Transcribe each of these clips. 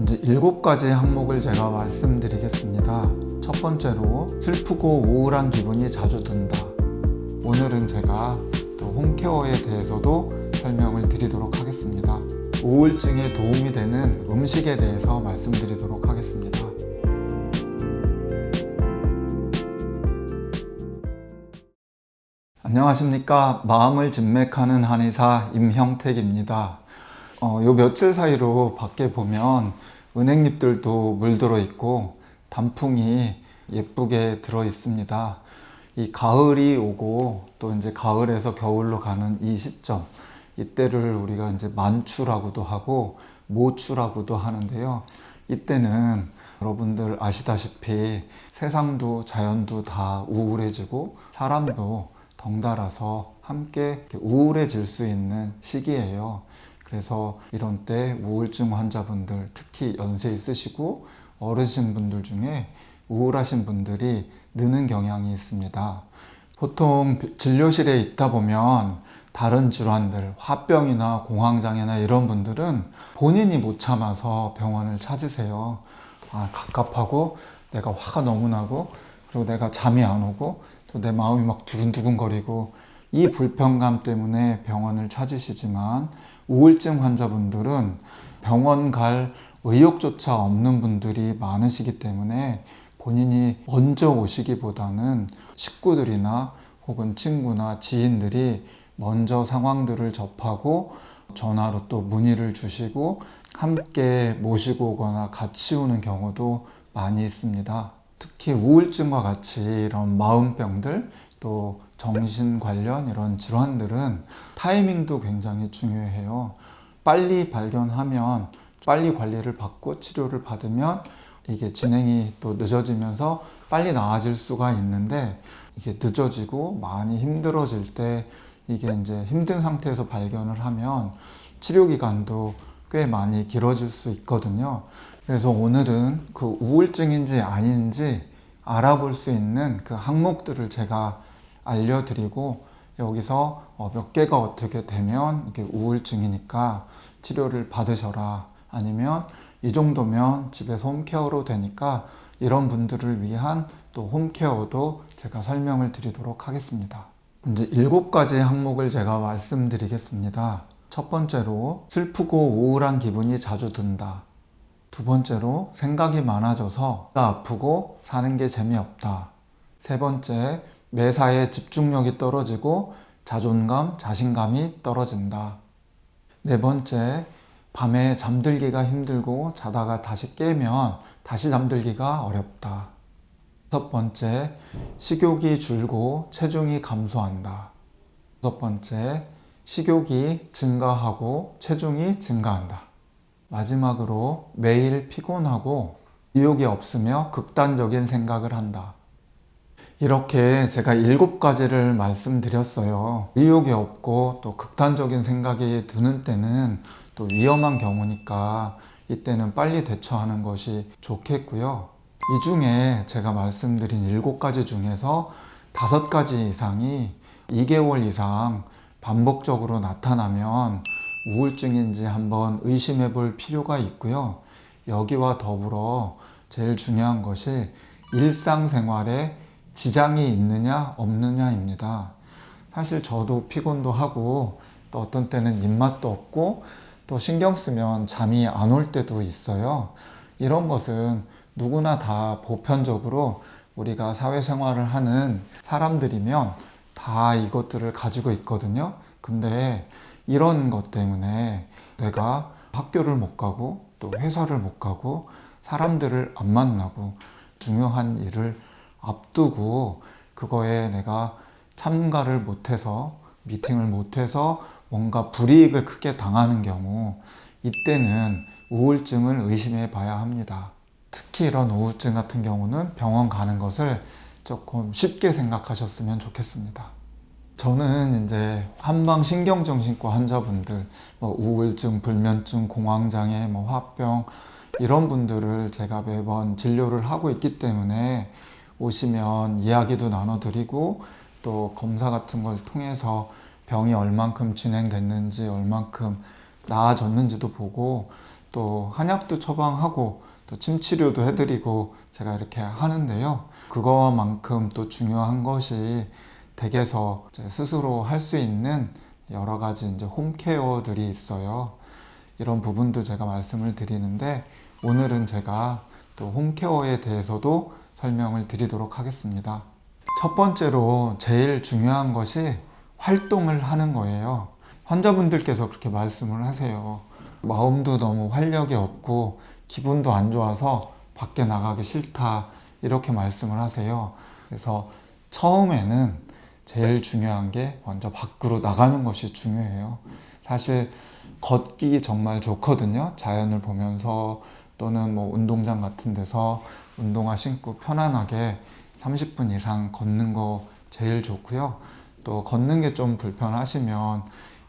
이제 일곱 가지 항목을 제가 말씀드리겠습니다. 첫 번째로 슬프고 우울한 기분이 자주 든다. 오늘은 제가 또 홈케어에 대해서도 설명을 드리도록 하겠습니다. 우울증에 도움이 되는 음식에 대해서 말씀드리도록 하겠습니다. 안녕하십니까. 마음을 진맥하는 한의사 임형택입니다. 어, 요 며칠 사이로 밖에 보면 은행잎들도 물들어 있고 단풍이 예쁘게 들어 있습니다. 이 가을이 오고 또 이제 가을에서 겨울로 가는 이 시점, 이때를 우리가 이제 만추라고도 하고 모추라고도 하는데요. 이때는 여러분들 아시다시피 세상도 자연도 다 우울해지고 사람도 덩달아서 함께 우울해질 수 있는 시기예요. 그래서 이런 때 우울증 환자분들, 특히 연세 있으시고 어르신 분들 중에 우울하신 분들이 느는 경향이 있습니다. 보통 진료실에 있다 보면 다른 질환들, 화병이나 공황장애나 이런 분들은 본인이 못 참아서 병원을 찾으세요. 아, 갑갑하고 내가 화가 너무 나고 그리고 내가 잠이 안 오고 또 내 마음이 막 두근두근거리고 이 불편감 때문에 병원을 찾으시지만 우울증 환자분들은 병원 갈 의욕조차 없는 분들이 많으시기 때문에 본인이 먼저 오시기보다는 식구들이나 혹은 친구나 지인들이 먼저 상황들을 접하고 전화로 또 문의를 주시고 함께 모시고 오거나 같이 오는 경우도 많이 있습니다. 특히 우울증과 같이 이런 마음병들 또 정신 관련 이런 질환들은 타이밍도 굉장히 중요해요. 빨리 발견하면 빨리 관리를 받고 치료를 받으면 이게 진행이 또 늦어지면서 빨리 나아질 수가 있는데 이게 늦어지고 많이 힘들어질 때 이게 이제 힘든 상태에서 발견을 하면 치료 기간도 꽤 많이 길어질 수 있거든요. 그래서 오늘은 그 우울증인지 아닌지 알아볼 수 있는 그 항목들을 제가 알려드리고 여기서 어, 몇 개가 어떻게 되면 이게 우울증이니까 치료를 받으셔라 아니면 이 정도면 집에서 홈케어로 되니까 이런 분들을 위한 또 홈케어도 제가 설명을 드리도록 하겠습니다. 이제 일곱 가지 항목을 제가 말씀드리겠습니다. 첫 번째로 슬프고 우울한 기분이 자주 든다. 두 번째로 생각이 많아져서 아프고 사는 게 재미없다. 세 번째, 매사에 집중력이 떨어지고 자존감, 자신감이 떨어진다. 네 번째, 밤에 잠들기가 힘들고 자다가 다시 깨면 다시 잠들기가 어렵다. 다섯 번째, 식욕이 줄고 체중이 감소한다. 다섯 번째, 식욕이 증가하고 체중이 증가한다. 마지막으로 매일 피곤하고 의욕이 없으며 극단적인 생각을 한다. 이렇게 제가 일곱 가지를 말씀드렸어요. 의욕이 없고 또 극단적인 생각이 드는 때는 또 위험한 경우니까 이때는 빨리 대처하는 것이 좋겠고요. 이 중에 제가 말씀드린 일곱 가지 중에서 다섯 가지 이상이 2개월 이상 반복적으로 나타나면 우울증인지 한번 의심해 볼 필요가 있고요. 여기와 더불어 제일 중요한 것이 일상생활에 지장이 있느냐 없느냐입니다. 사실 저도 피곤도 하고 또 어떤 때는 입맛도 없고 또 신경 쓰면 잠이 안 올 때도 있어요. 이런 것은 누구나 다 보편적으로 우리가 사회생활을 하는 사람들이면 다 이것들을 가지고 있거든요. 근데 이런 것 때문에 내가 학교를 못 가고 또 회사를 못 가고 사람들을 안 만나고 중요한 일을 앞두고 그거에 내가 참가를 못해서 미팅을 못해서 뭔가 불이익을 크게 당하는 경우 이때는 우울증을 의심해 봐야 합니다. 특히 이런 우울증 같은 경우는 병원 가는 것을 조금 쉽게 생각하셨으면 좋겠습니다. 저는 이제 한방 신경정신과 환자분들, 뭐 우울증, 불면증, 공황장애, 뭐 화병 이런 분들을 제가 매번 진료를 하고 있기 때문에 오시면 이야기도 나눠드리고 또 검사 같은 걸 통해서 병이 얼만큼 진행됐는지 얼만큼 나아졌는지도 보고 또 한약도 처방하고 또 침치료도 해드리고 제가 이렇게 하는데요. 그거만큼 또 중요한 것이 댁에서 스스로 할 수 있는 여러 가지 이제 홈케어들이 있어요. 이런 부분도 제가 말씀을 드리는데 오늘은 제가 또 홈케어에 대해서도 설명을 드리도록 하겠습니다. 첫 번째로 제일 중요한 것이 활동을 하는 거예요. 환자분들께서 그렇게 말씀을 하세요. 마음도 너무 활력이 없고 기분도 안 좋아서 밖에 나가기 싫다 이렇게 말씀을 하세요. 그래서 처음에는 제일 중요한 게 먼저 밖으로 나가는 것이 중요해요. 사실 걷기 정말 좋거든요. 자연을 보면서 또는 뭐 운동장 같은 데서 운동화 신고 편안하게 30분 이상 걷는 거 제일 좋고요. 또 걷는 게 좀 불편하시면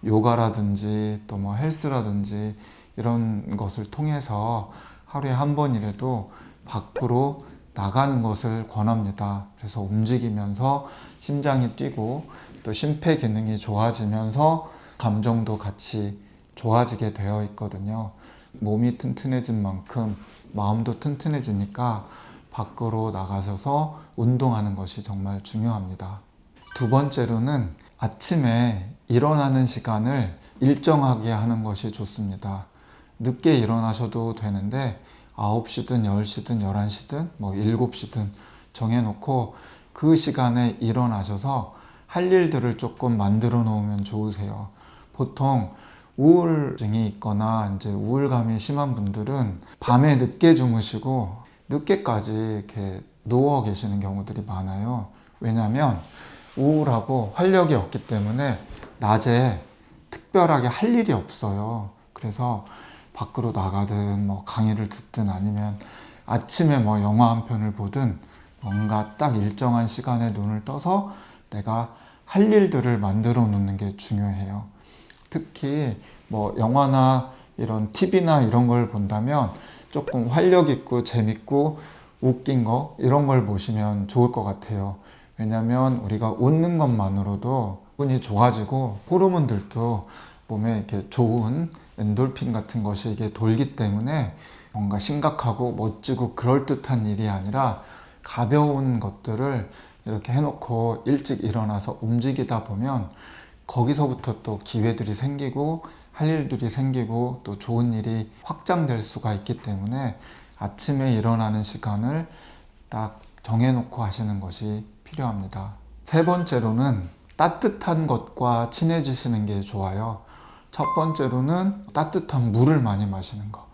요가라든지 또 뭐 헬스라든지 이런 것을 통해서 하루에 한 번이라도 밖으로 나가는 것을 권합니다. 그래서 움직이면서 심장이 뛰고 또 심폐 기능이 좋아지면서 감정도 같이 좋아지게 되어 있거든요. 몸이 튼튼해진 만큼 마음도 튼튼해지니까 밖으로 나가셔서 운동하는 것이 정말 중요합니다. 두 번째로는 아침에 일어나는 시간을 일정하게 하는 것이 좋습니다. 늦게 일어나셔도 되는데 9시든 10시든 11시든 뭐 7시든 정해놓고 그 시간에 일어나셔서 할 일들을 조금 만들어 놓으면 좋으세요. 보통 우울증이 있거나 이제 우울감이 심한 분들은 밤에 늦게 주무시고 늦게까지 이렇게 누워 계시는 경우들이 많아요. 왜냐하면 우울하고 활력이 없기 때문에 낮에 특별하게 할 일이 없어요. 그래서 밖으로 나가든 뭐 강의를 듣든 아니면 아침에 뭐 영화 한 편을 보든 뭔가 딱 일정한 시간에 눈을 떠서 내가 할 일들을 만들어 놓는 게 중요해요. 특히 뭐 영화나 이런 TV나 이런 걸 본다면 조금 활력 있고 재밌고 웃긴 거 이런 걸 보시면 좋을 것 같아요. 왜냐면 우리가 웃는 것만으로도 기분이 좋아지고 호르몬들도 몸에 이렇게 좋은 엔돌핀 같은 것이 이게 돌기 때문에 뭔가 심각하고 멋지고 그럴듯한 일이 아니라 가벼운 것들을 이렇게 해놓고 일찍 일어나서 움직이다 보면 거기서부터 또 기회들이 생기고 할 일들이 생기고 또 좋은 일이 확장될 수가 있기 때문에 아침에 일어나는 시간을 딱 정해놓고 하시는 것이 필요합니다. 세 번째로는 따뜻한 것과 친해지시는 게 좋아요. 첫 번째로는 따뜻한 물을 많이 마시는 거.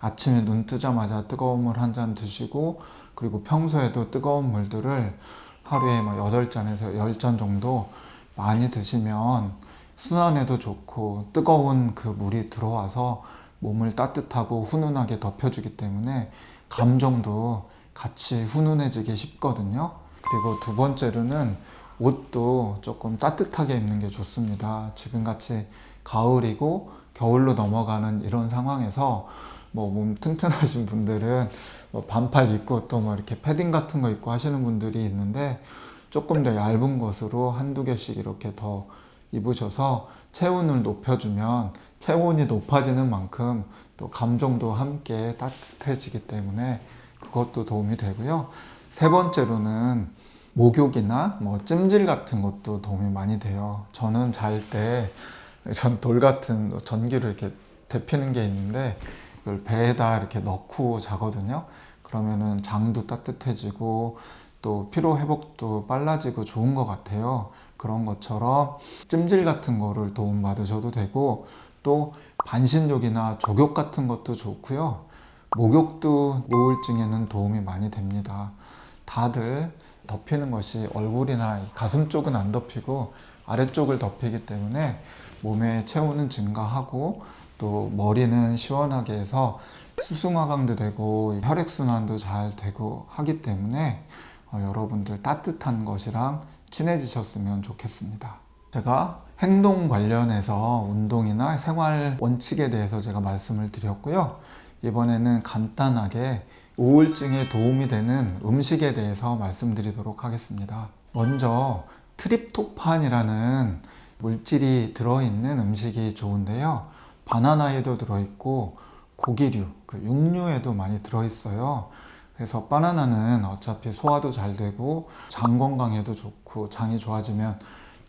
아침에 눈 뜨자마자 뜨거운 물 한 잔 드시고 그리고 평소에도 뜨거운 물들을 하루에 막 8잔에서 10잔 정도 많이 드시면 순환에도 좋고 뜨거운 그 물이 들어와서 몸을 따뜻하고 훈훈하게 덮여주기 때문에 감정도 같이 훈훈해지기 쉽거든요. 그리고 두 번째로는 옷도 조금 따뜻하게 입는 게 좋습니다. 지금 같이 가을이고 겨울로 넘어가는 이런 상황에서 뭐 몸 튼튼하신 분들은 뭐 반팔 입고 또 뭐 이렇게 패딩 같은 거 입고 하시는 분들이 있는데 조금 더 얇은 것으로 한두 개씩 이렇게 더 입으셔서 체온을 높여주면 체온이 높아지는 만큼 또 감정도 함께 따뜻해지기 때문에 그것도 도움이 되고요. 세 번째로는 목욕이나 뭐 찜질 같은 것도 도움이 많이 돼요. 저는 잘때 이런 돌 같은 전기를 이렇게 데피는 게 있는데 그걸 배에다 이렇게 넣고 자거든요. 그러면은 장도 따뜻해지고 또 피로 회복도 빨라지고 좋은 것 같아요. 그런 것처럼 찜질 같은 거를 도움 받으셔도 되고 또 반신욕이나 족욕 같은 것도 좋고요. 목욕도 우울증에는 도움이 많이 됩니다. 다들 덮이는 것이 얼굴이나 가슴 쪽은 안 덮이고 아래쪽을 덮이기 때문에 몸의 체온은 증가하고 또 머리는 시원하게 해서 수승화강도 되고 혈액순환도 잘 되고 하기 때문에 어, 여러분들 따뜻한 것이랑 친해지셨으면 좋겠습니다. 제가 행동 관련해서 운동이나 생활 원칙에 대해서 제가 말씀을 드렸고요. 이번에는 간단하게 우울증에 도움이 되는 음식에 대해서 말씀드리도록 하겠습니다. 먼저 트립토판이라는 물질이 들어있는 음식이 좋은데요. 바나나에도 들어있고 고기류, 그 육류에도 많이 들어있어요. 그래서 바나나는 어차피 소화도 잘 되고 장 건강에도 좋고 장이 좋아지면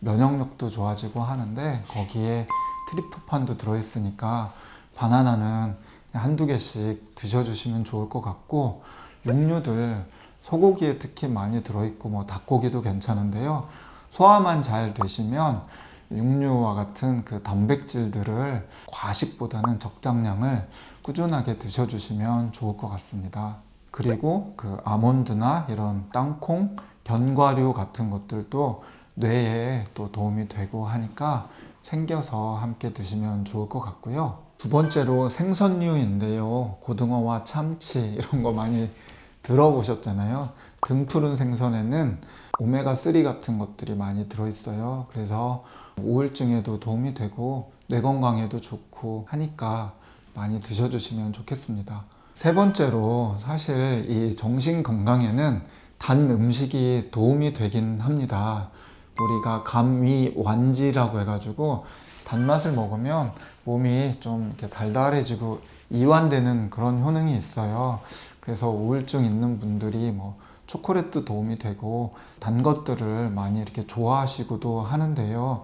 면역력도 좋아지고 하는데 거기에 트립토판도 들어있으니까 바나나는 한두 개씩 드셔주시면 좋을 것 같고 육류들 소고기에 특히 많이 들어있고 뭐 닭고기도 괜찮은데요. 소화만 잘 되시면 육류와 같은 그 단백질들을 과식보다는 적당량을 꾸준하게 드셔주시면 좋을 것 같습니다. 그리고 그 아몬드나 이런 땅콩, 견과류 같은 것들도 뇌에 또 도움이 되고 하니까 챙겨서 함께 드시면 좋을 것 같고요. 두 번째로 생선류인데요. 고등어와 참치 이런 거 많이 들어보셨잖아요. 등푸른 생선에는 오메가3 같은 것들이 많이 들어있어요. 그래서 우울증에도 도움이 되고 뇌 건강에도 좋고 하니까 많이 드셔주시면 좋겠습니다. 세 번째로 사실 이 정신 건강에는 단 음식이 도움이 되긴 합니다. 우리가 감위 완지라고 해가지고 단맛을 먹으면 몸이 좀 이렇게 달달해지고 이완되는 그런 효능이 있어요. 그래서 우울증 있는 분들이 뭐 초콜릿도 도움이 되고 단 것들을 많이 이렇게 좋아하시고도 하는데요.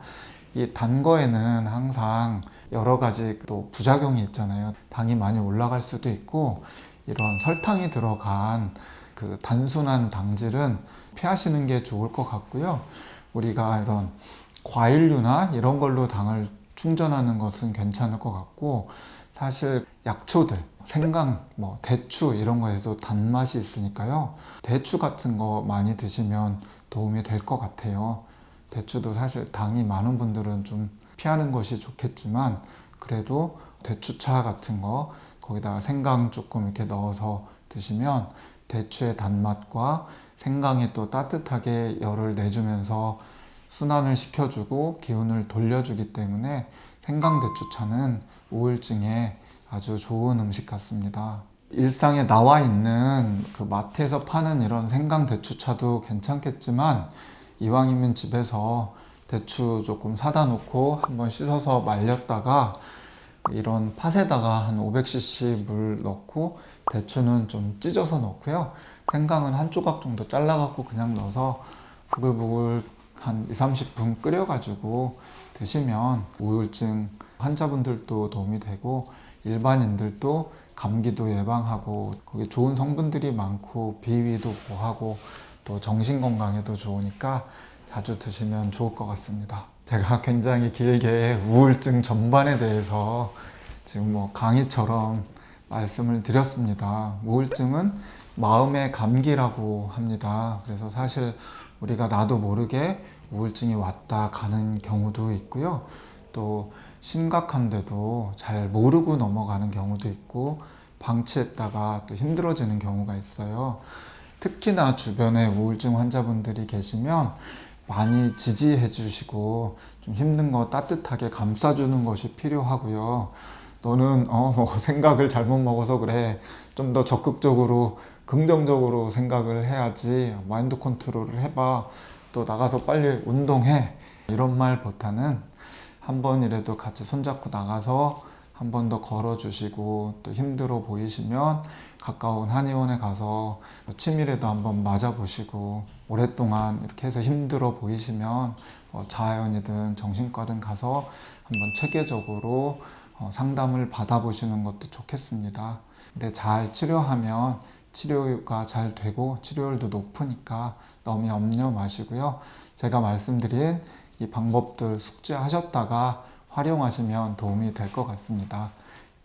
이 단 거에는 항상 여러 가지 또 부작용이 있잖아요. 당이 많이 올라갈 수도 있고 이런 설탕이 들어간 그 단순한 당질은 피하시는 게 좋을 것 같고요. 우리가 이런 과일류나 이런 걸로 당을 충전하는 것은 괜찮을 것 같고 사실 약초들 생강 뭐 대추 이런 거에도 단맛이 있으니까요 대추 같은 거 많이 드시면 도움이 될 것 같아요 대추도 사실 당이 많은 분들은 좀 피하는 것이 좋겠지만 그래도 대추차 같은 거 거기다가 생강 조금 이렇게 넣어서 드시면 대추의 단맛과 생강이 또 따뜻하게 열을 내주면서 순환을 시켜주고 기운을 돌려주기 때문에 생강대추차는 우울증에 아주 좋은 음식 같습니다. 일상에 나와 있는 그 마트에서 파는 이런 생강대추차도 괜찮겠지만 이왕이면 집에서 대추 조금 사다 놓고 한번 씻어서 말렸다가 이런 팥에다가 한 500cc 물 넣고 대추는 좀 찢어서 넣고요. 생강은 한 조각 정도 잘라갖고 그냥 넣어서 부글부글 한 2, 30분 끓여가지고 드시면 우울증 환자분들도 도움이 되고 일반인들도 감기도 예방하고 거기 좋은 성분들이 많고 비위도 보하고 또 정신 건강에도 좋으니까 자주 드시면 좋을 것 같습니다. 제가 굉장히 길게 우울증 전반에 대해서 지금 뭐 강의처럼 말씀을 드렸습니다. 우울증은 마음의 감기라고 합니다. 그래서 사실 우리가 나도 모르게 우울증이 왔다 가는 경우도 있고요. 또 심각한데도 잘 모르고 넘어가는 경우도 있고 방치했다가 또 힘들어지는 경우가 있어요. 특히나 주변에 우울증 환자분들이 계시면 많이 지지해 주시고 좀 힘든 거 따뜻하게 감싸주는 것이 필요하고요. 너는 어 뭐 생각을 잘못 먹어서 그래. 좀 더 적극적으로 긍정적으로 생각을 해야지. 마인드 컨트롤을 해봐. 또 나가서 빨리 운동해. 이런 말보다는 한 번이라도 같이 손잡고 나가서 한 번 더 걸어주시고 또 힘들어 보이시면 가까운 한의원에 가서 침이라도 한번 맞아보시고 오랫동안 이렇게 해서 힘들어 보이시면 어, 자아연이든 정신과든 가서 한번 체계적으로 어, 상담을 받아보시는 것도 좋겠습니다. 근데 잘 치료하면 치료가 잘 되고 치료율도 높으니까 너무 염려 마시고요. 제가 말씀드린 이 방법들 숙지하셨다가 활용하시면 도움이 될 것 같습니다.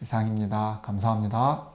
이상입니다. 감사합니다.